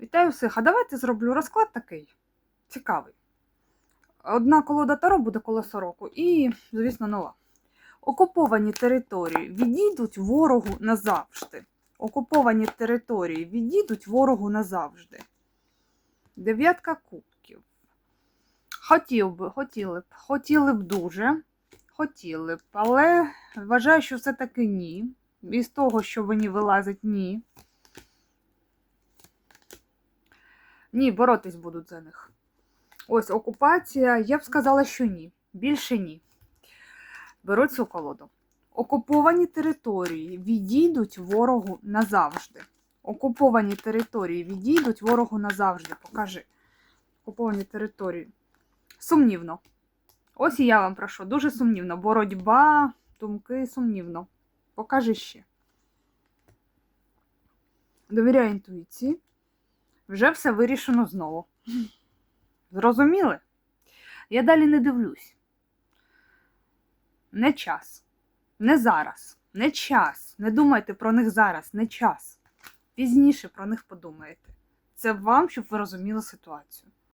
Вітаю всіх. А давайте зроблю розклад такий цікавий. Одна колода Таро буде колесо року і, звісно, нова. Окуповані території відійдуть ворогу назавжди. Окуповані території відійдуть ворогу назавжди. Дев'ятка кубків. Хотів би, хотіли б, хотіли б дуже. Хотіли б, але вважаю, що все-таки ні. Із того, що мені вилазить, ні. Ні, боротись будуть за них. Ось окупація. Я б сказала, що ні. Більше ні. Беру цю колоду. Окуповані території відійдуть ворогу назавжди. Окуповані території відійдуть ворогу назавжди. Покажи. Окуповані території. Сумнівно. Ось і я вам прошу. Дуже сумнівно. Боротьба, думки сумнівно. Покажи ще. Довіряю інтуїції. Вже все вирішено знову. Зрозуміли? Я далі не дивлюсь. Не час. Не зараз. Не час. Не думайте про них зараз, не час. Пізніше про них подумаєте. Це вам, щоб ви розуміли ситуацію.